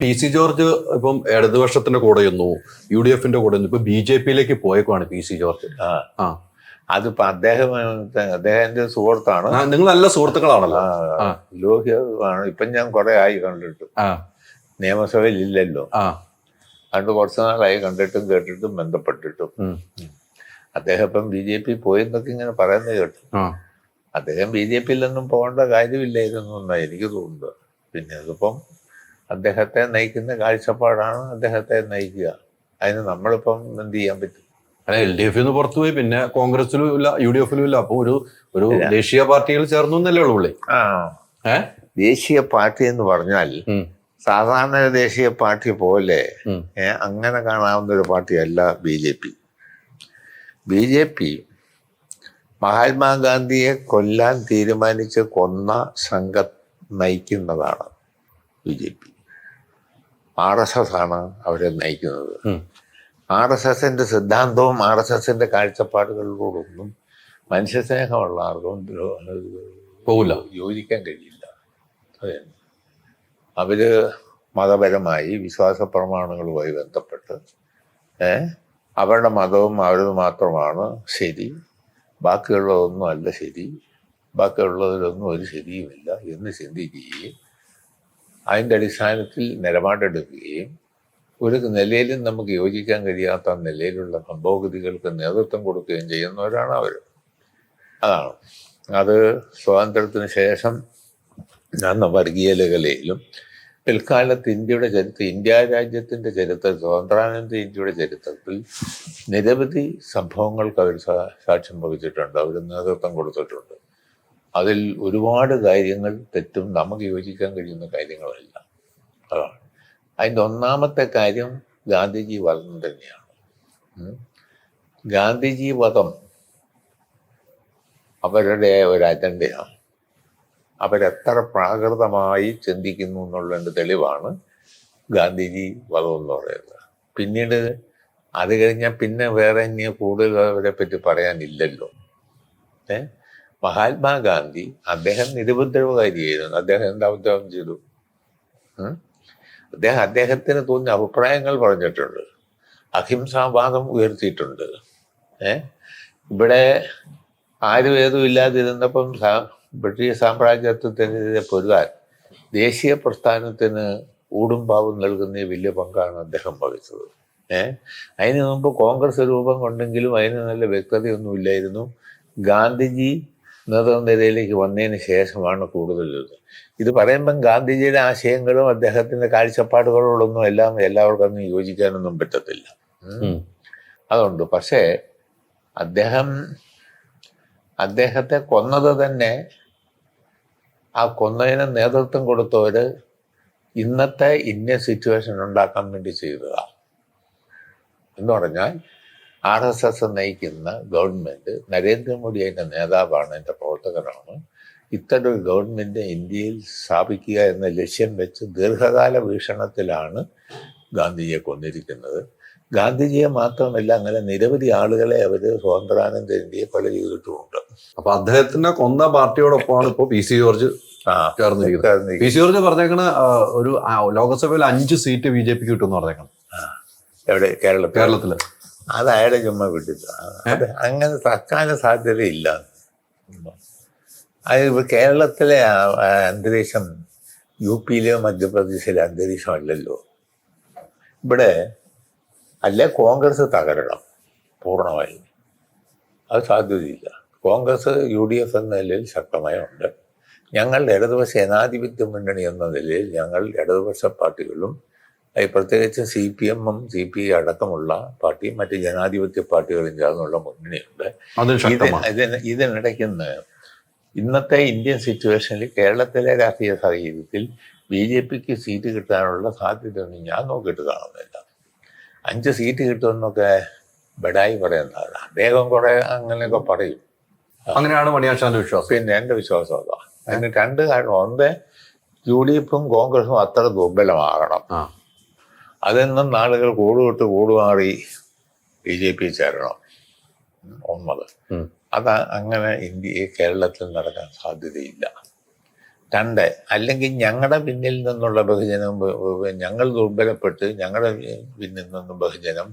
P C George ഇപ്പം ഇടതുപക്ഷത്തിന്റെ കൂടെ നിന്നു യു ഡി എഫിന്റെ കൂടെ ഇപ്പൊ ബി ജെ പിയിലേക്ക് പോയേക്കുവാണ് പി സി ജോർജ്. ആ. അതിപ്പോ അദ്ദേഹം അദ്ദേഹം എന്റെ സുഹൃത്താണ് നിങ്ങൾ നല്ല സുഹൃത്തുക്കളാണല്ലോ. ലോഹ്യമാണ് ഇപ്പം ഞാൻ കുറെ ആയി കണ്ടിട്ടു. നിയമസഭയിൽ ഇല്ലല്ലോ അതുകൊണ്ട് കുറച്ച് നാളായി കണ്ടിട്ടും കേട്ടിട്ടും ബന്ധപ്പെട്ടിട്ടും. അദ്ദേഹം ഇപ്പം ബി ജെ പി പോയെന്നൊക്കെ ഇങ്ങനെ പറയുന്നത് കേട്ടു. അദ്ദേഹം ബി ജെ പിയിലൊന്നും പോകേണ്ട കാര്യമില്ലായിരുന്നു എന്നാണ് എനിക്ക് തോന്നുന്നത്. പിന്നെ അതിപ്പം അദ്ദേഹത്തെ നയിക്കുന്ന കാഴ്ചപ്പാടാണ് അദ്ദേഹത്തെ നയിക്കുക. അതിന് നമ്മളിപ്പം എന്ത് ചെയ്യാൻ പറ്റും? അല്ല എൽ ഡി എഫിൽ പുറത്തു പോയി. പിന്നെ കോൺഗ്രസിലും ഇല്ല യു ഡി എഫിലും ഇല്ല. അപ്പൊ ഒരു ഒരു ദേശീയ പാർട്ടികൾ ചേർന്നു എന്നല്ലേ ഉള്ളൂ ആ. ദേശീയ പാർട്ടി എന്ന് പറഞ്ഞാൽ സാധാരണ ദേശീയ പാർട്ടി പോലെ അങ്ങനെ കാണാവുന്ന ഒരു പാർട്ടിയല്ല B J P. B J P മഹാത്മാഗാന്ധിയെ കൊല്ലാൻ തീരുമാനിച്ച് കൊന്ന സംഘം നയിക്കുന്നതാണ് B J P. R S S ആണ് അവരെ നയിക്കുന്നത്. ആർ എസ് എസിന്റെ സിദ്ധാന്തവും ആർ എസ് എസിന്റെ കാഴ്ചപ്പാടുകളിലൂടൊന്നും മനുഷ്യസ്നേഹമുള്ള ആർക്കും പോകില്ല. യോജിക്കാൻ കഴിയില്ല. അതെ. അവർ മതപരമായി വിശ്വാസ പ്രമാണങ്ങളുമായി ബന്ധപ്പെട്ട് ഏ അവരുടെ മതവും അവരത് മാത്രമാണ് ശരി. ബാക്കിയുള്ളതൊന്നും അല്ല ശരി. ബാക്കിയുള്ളതിലൊന്നും ഒരു ശരിയുമില്ല എന്ന് ചിന്തിക്കുകയും അതിന്റെ അടിസ്ഥാനത്തിൽ നിലപാടെടുക്കുകയും ഒരു നിലയിലും നമുക്ക് യോജിക്കാൻ കഴിയാത്ത നിലയിലുള്ള സംഭവഗതികൾക്ക് നേതൃത്വം കൊടുക്കുകയും ചെയ്യുന്നവരാണ് അവർ. അതാണ്. അത് സ്വാതന്ത്ര്യത്തിന് ശേഷം അന്ന് വർഗീയ ലഹലയിലും പിൽക്കാലത്ത് ഇന്ത്യയുടെ ചരിത്രം ഇന്ത്യ രാജ്യത്തിന്റെ ചരിത്രം സ്വാതന്ത്ര്യാനന്തര ഇന്ത്യയുടെ ചരിത്രത്തിൽ നിരവധി സംഭവങ്ങൾക്ക് അവർ സാക്ഷ്യം വഹിച്ചിട്ടുണ്ട് അവർ നേതൃത്വം കൊടുത്തിട്ടുണ്ട്. അതിൽ ഒരുപാട് കാര്യങ്ങൾ തെറ്റും നമുക്ക് യോജിക്കാൻ കഴിയുന്ന കാര്യങ്ങളല്ല. അതാണ്. അതിന്റെ ഒന്നാമത്തെ കാര്യം ഗാന്ധിജി വധം തന്നെയാണ്. ഗാന്ധിജി വധം അവരുടെ ഒരു അജണ്ടയാണ്. അവരെത്ര പ്രാകൃതമായി ചിന്തിക്കുന്നു എന്നുള്ളതിന്റെ തെളിവാണ് ഗാന്ധിജി വധം എന്ന് പറയുന്നത്. പിന്നീട് അത് കഴിഞ്ഞാൽ പിന്നെ വേറെ ഇനി കൂടുതൽ അവരെ പറ്റി പറയാനില്ലല്ലോ. ഏ? മഹാത്മാഗാന്ധി അദ്ദേഹം നിരുപദ്രവകാരിയായിരുന്നു അദ്ദേഹം എന്താ ഉദ്യോഗം ചെയ്തു? അദ്ദേഹം അദ്ദേഹത്തിന് തോന്നിയ അഭിപ്രായങ്ങൾ പറഞ്ഞിട്ടുണ്ട്. അഹിംസാവാദം ഉയർത്തിയിട്ടുണ്ട്. ഏ? ഇവിടെ ആരും ഏതും ഇല്ലാതിരുന്നപ്പം ബ്രിട്ടീഷ് സാമ്രാജ്യത്വത്തിനെതിരെ പൊരുതാൻ ദേശീയ പ്രസ്ഥാനത്തിന് ഊടും പാവും നൽകുന്ന വലിയ പങ്കാണ് അദ്ദേഹം വഹിച്ചത്. ഏഹ് അതിന് മുമ്പ് കോൺഗ്രസ് രൂപം കൊണ്ടെങ്കിലും അതിന് നല്ല വ്യക്തതയൊന്നും ഇല്ലായിരുന്നു ഗാന്ധിജി നേതൃനിരയിലേക്ക് വന്നതിന് ശേഷമാണ് കൂടുതൽ ഇത്. പറയുമ്പം ഗാന്ധിജിയുടെ ആശയങ്ങളും അദ്ദേഹത്തിന്റെ കാഴ്ചപ്പാടുകളോടൊന്നും എല്ലാം എല്ലാവർക്കും അന്ന് യോജിക്കാനൊന്നും പറ്റത്തില്ല. അതുണ്ട് പക്ഷേ അദ്ദേഹം അദ്ദേഹത്തെ കൊന്നത് തന്നെ ആ കൊന്നതിന് നേതൃത്വം കൊടുത്തവര് ഇന്നത്തെ ഇന്ത്യൻ സിറ്റുവേഷൻ ഉണ്ടാക്കാൻ വേണ്ടി ചെയ്തതാണ് എന്ന് പറഞ്ഞാൽ ആർ എസ് എസ് നയിക്കുന്ന ഗവൺമെന്റ് നരേന്ദ്രമോദി അതിന്റെ നേതാവാണ് എന്റെ പ്രവർത്തകനാണ്. ഇത്തരം ഒരു ഗവൺമെന്റ് ഇന്ത്യയിൽ സ്ഥാപിക്കുക എന്ന ലക്ഷ്യം വെച്ച് ദീർഘകാല വീക്ഷണത്തിലാണ് ഗാന്ധിജിയെ കൊന്നിരിക്കുന്നത്. ഗാന്ധിജിയെ മാത്രമല്ല അങ്ങനെ നിരവധി ആളുകളെ അവർ സ്വാതന്ത്ര്യാനന്ദ ഇന്ത്യയെ കൊല ചെയ്തിട്ടുമുണ്ട്. അപ്പൊ അദ്ദേഹത്തിനെ കൊന്ന പാർട്ടിയോടൊപ്പമാണ് ഇപ്പൊ പി സി ജോർജ് ചേർന്നിരിക്കുന്നത്. പി സി ജോർജ് പറഞ്ഞേക്കണ ഒരു ലോക്സഭയിൽ ലോകസഭയിൽ അഞ്ച് സീറ്റ് ബി ജെ പിക്ക് കിട്ടും എന്ന് പറഞ്ഞേക്കണം എവിടെ? കേരളത്തിൽ കേരളത്തിൽ. അത് അയാളെ ചുമ്മാ വിട്ടിട്ട് അത് അങ്ങനെ തൽക്കാല സാധ്യതയില്ല. അത് കേരളത്തിലെ അന്തരീക്ഷം യു പിയിലെയോ മധ്യപ്രദേശിലെ അന്തരീക്ഷം അല്ലല്ലോ. ഇവിടെ അല്ലെ കോൺഗ്രസ് തകരണം പൂർണമായി. അത് സാധ്യതയില്ല. കോൺഗ്രസ് യു ഡി എഫ് എന്ന നിലയിൽ ശക്തമായി ഉണ്ട്. ഞങ്ങൾ ഇടതുപക്ഷ ജനാധിപത്യ മുന്നണി എന്ന നിലയിൽ ഞങ്ങൾ ഇടതുപക്ഷ പാർട്ടികളും പ്രത്യേകിച്ച് സി പി എമ്മും സി പി ഐ അടക്കമുള്ള പാർട്ടിയും മറ്റ് ജനാധിപത്യ പാർട്ടികളും ചേർന്നുള്ള മുന്നണിയുണ്ട്. ഇതിന് ഇതിനിടയ്ക്കുന്ന് ഇന്നത്തെ ഇന്ത്യൻ സിറ്റുവേഷനിൽ കേരളത്തിലെ രാഷ്ട്രീയ സാഹചര്യത്തിൽ ബി ജെ പിക്ക് സീറ്റ് കിട്ടാനുള്ള സാധ്യതയൊന്നും ഞാൻ നോക്കിയിട്ട് കാണുന്നില്ല. അഞ്ച് സീറ്റ് കിട്ടുമെന്നൊക്കെ ബഡായി പറയുന്നതാണ്. അദ്ദേഹം കുറെ അങ്ങനെയൊക്കെ പറയും. അങ്ങനെയാണ് മണിയാശാന്റെ വിശ്വാസം. പിന്നെ എന്റെ വിശ്വാസം അതാ. അതിന് രണ്ട് കാരണം ഒന്ന് യു ഡി എഫും കോൺഗ്രസും അത്ര ദുർബലമാകണം. അതെന്നും നാളുകൾ കൂടുവിട്ട് കൂടുമാറി ബി ജെ പി ചേരണം. ഒന്നത്. അത് അങ്ങനെ ഇന്ത്യ കേരളത്തിൽ നടക്കാൻ സാധ്യതയില്ല. രണ്ട് അല്ലെങ്കിൽ ഞങ്ങളുടെ പിന്നിൽ നിന്നുള്ള ബഹുജനം ഞങ്ങൾ ദുർബലപ്പെട്ട് ഞങ്ങളുടെ പിന്നിൽ നിന്നും ബഹുജനം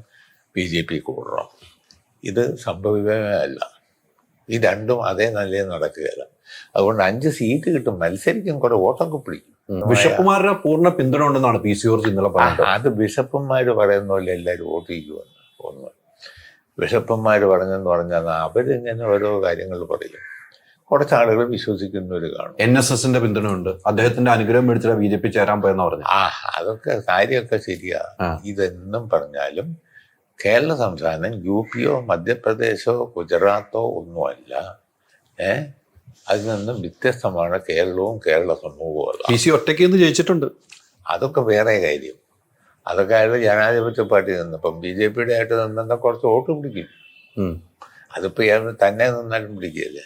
ബി ജെ പി കൂടണം. ഇത് സംഭവിക്കമേ അല്ല ഈ രണ്ടും അതേ നിലയിൽ നടക്കുകയില്ല. അതുകൊണ്ട് അഞ്ച് സീറ്റ് കിട്ടും മത്സരിക്കും കുറെ വോട്ടൊക്കെ പിടിക്കും. ബിഷപ്പുമാരുടെ പൂർണ പിന്തുണ ഉണ്ടെന്നാണ് പി സി ജോർജ് ഇന്നലെ ആ, പറഞ്ഞത്. അത് ബിഷപ്പുമാർ പറയുന്ന പോലെ എല്ലാവരും വോട്ട് ചെയ്യുമെന്ന് ഒന്ന് ബിഷപ്പുമാർ പറഞ്ഞെന്ന് പറഞ്ഞാൽ അവരിങ്ങനെ ഓരോ കാര്യങ്ങൾ പറയും കുറച്ച് ആളുകൾ വിശ്വസിക്കുന്നവർ കാണും. എൻ എസ് എസിന്റെ പിന്തുണ ഉണ്ട് അദ്ദേഹത്തിന്റെ അനുഗ്രഹം മേടിച്ചിട്ട് ബി ജെ പി ചേരാൻ പോയെന്ന് പറഞ്ഞു ആ അതൊക്കെ കാര്യമൊക്കെ ശരിയാ. ഇതെന്നും പറഞ്ഞാലും കേരള സംസ്ഥാനം യു പിയോ മധ്യപ്രദേശോ ഗുജറാത്തോ ഒന്നുമല്ല ഏ അതിൽ നിന്നും വ്യത്യസ്തമാണ് കേരളവും കേരള സമൂഹവും പി സി ഒറ്റയ്ക്ക് നിന്ന് ജയിച്ചിട്ടുണ്ട്. അതൊക്കെ വേറെ കാര്യം. അതൊക്കെ അയാൾ ജനാധിപത്യ പാർട്ടി നിന്ന്. ഇപ്പം ബി ജെ പിയുടെ ആയിട്ട് നിന്നാൽ കുറച്ച് വോട്ട് പിടിക്കും. അതിപ്പോൾ അതിപ്പോ ഇയാൾ തന്നെ നിന്നാലും പിടിക്കുകയല്ലേ?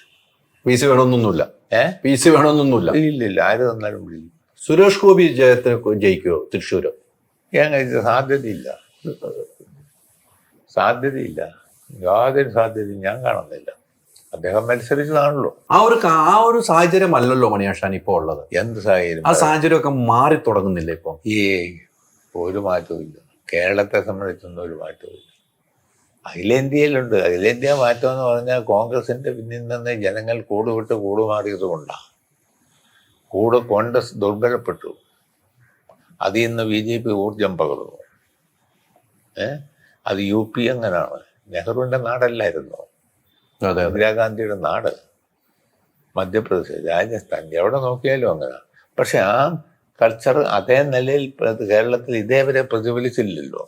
പി സി വേണമെന്നൊന്നുമില്ല. ഏ? പി സി വേണമെന്നൊന്നുമില്ല. ഇല്ല ഇല്ല ആര് നിന്നാലും പിടിക്കും. സുരേഷ് ഗോപി ജയത്തിന് ജയിക്കുമോ തൃശ്ശൂര്? ഞാൻ സാധ്യതയില്ല. സാധ്യതയില്ല. യാതൊരു സാധ്യതയും ഞാൻ കാണുന്നില്ല. അദ്ദേഹം മത്സരിച്ചതാണല്ലോ. ആ ഒരു ആ ഒരു സാഹചര്യം അല്ലല്ലോ മണിയാഷാൻ ഇപ്പോ ഉള്ളത്. എന്ത് സാഹചര്യം? ആ സാഹചര്യമൊക്കെ മാറി തുടങ്ങുന്നില്ല ഇപ്പൊ? ഈ ഒരു മാറ്റവും കേരളത്തെ സംബന്ധിച്ചൊന്നും ഒരു മാറ്റവും ഇല്ല. അഖിലേന്ത്യയിലുണ്ട്. അഖിലേന്ത്യ മാറ്റം എന്ന് പറഞ്ഞാൽ കോൺഗ്രസിന്റെ പിന്നിൽ നിന്ന് ജനങ്ങൾ കൂടുവിട്ട് കൂടുമാറിയത് കൊണ്ടാണ് കൂട് കോൺഗ്രസ് ദുർബലപ്പെട്ടു. അതിൽ നിന്ന് ബി ജെ പി ഊർജം പകർന്നു. ഏഹ് അത് യു പി അങ്ങനാണ് നെഹ്റുവിന്റെ നാടല്ലായിരുന്നു? ഇന്ദിരാഗാന്ധിയുടെ നാട് മധ്യപ്രദേശ് രാജസ്ഥാൻ എവിടെ നോക്കിയാലും അങ്ങനെ. പക്ഷെ ആ കൾച്ചർ അതേ നിലയിൽ കേരളത്തിൽ ഇതേവരെ പ്രതിഫലിച്ചില്ലല്ലോ.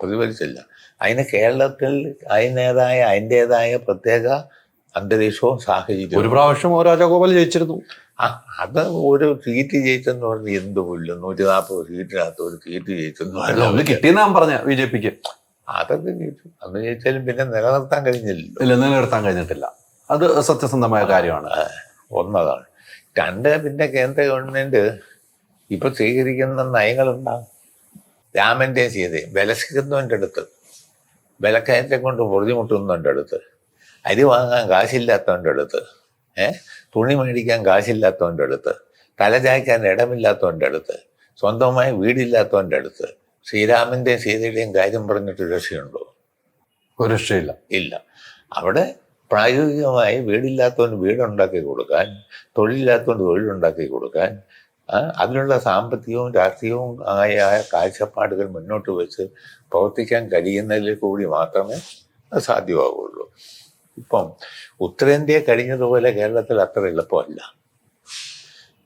പ്രതിഫലിച്ചില്ല. അതിന് കേരളത്തിൽ അതിനേതായ അതിന്റെതായ പ്രത്യേക അന്തരീക്ഷവും സാഹചര്യവും. ഒരു പ്രാവശ്യം ഓ രാജഗോപാൽ ജയിച്ചിരുന്നു. ആ അത് ഒരു സീറ്റ് ജയിച്ചെന്ന് പറഞ്ഞ് എന്ത് പുല്ലും നൂറ്റി നാൽപ്പത് സീറ്റിനകത്ത് ഒരു സീറ്റ് ജയിച്ചെന്ന് പറഞ്ഞു കിട്ടിയെന്നാ പറഞ്ഞ ബി ജെ പിക്ക്. അതൊക്കെ ജയിച്ചു. അന്ന് ജയിച്ചാലും പിന്നെ നിലനിർത്താൻ കഴിഞ്ഞില്ലല്ലോ. ഇല്ല നിലനിർത്താൻ കഴിഞ്ഞിട്ടില്ല. അത് സത്യസന്ധമായ കാര്യമാണ്. ഒന്നതാണ്. രണ്ട് പിന്നെ കേന്ദ്ര ഗവൺമെന്റ് ഇപ്പൊ സ്വീകരിക്കുന്ന നയങ്ങളുണ്ടാകും രാമന്റെ സീതയും വിലസിക്കുന്നവന്റെ അടുത്ത് വിലക്കയറ്റം കൊണ്ട് പൊറുതിമുട്ടുന്നവന്റെ അടുത്ത് അരി വാങ്ങാൻ കാശില്ലാത്തവന്റെ അടുത്ത് ഏഹ് തുണി മേടിക്കാൻ കാശില്ലാത്തവന്റെ അടുത്ത് തലചായ്ക്കാൻ ഇടമില്ലാത്തവന്റെ അടുത്ത് സ്വന്തമായി വീടില്ലാത്തവന്റെ അടുത്ത് ശ്രീരാമന്റെയും സീതയുടെയും കാര്യം പറഞ്ഞിട്ട് രക്ഷയുണ്ടോ? ഒരു രക്ഷയില്ല. ഇല്ല. അവിടെ പ്രായോഗികമായി വീടില്ലാത്തവന് വീടുണ്ടാക്കി കൊടുക്കാൻ തൊഴിലില്ലാത്തവന് തൊഴിലുണ്ടാക്കി കൊടുക്കാൻ അതിനുള്ള സാമ്പത്തികവും രാഷ്ട്രീയവും ആയ കാഴ്ചപ്പാടുകൾ മുന്നോട്ട് വെച്ച് പ്രവർത്തിക്കാൻ കഴിയുന്നതിൽ കൂടി മാത്രമേ അത് സാധ്യമാവുള്ളൂ ഇപ്പം ഉത്തരേന്ത്യ കഴിഞ്ഞതുപോലെ കേരളത്തിൽ അത്ര എളുപ്പമല്ല.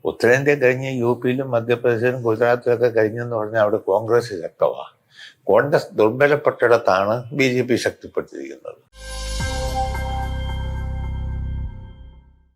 ഉത്തരേന്ത്യ കഴിഞ്ഞ് യു പിയിലും മധ്യപ്രദേശിലും ഗുജറാത്തിലും ഒക്കെ കഴിഞ്ഞെന്ന് പറഞ്ഞാൽ അവിടെ കോൺഗ്രസ് ശക്തമാണ് കോൺഗ്രസ് ദുർബലപ്പെട്ടിടത്താണ് ബി ജെ പി ശക്തിപ്പെട്ടിരിക്കുന്നത്.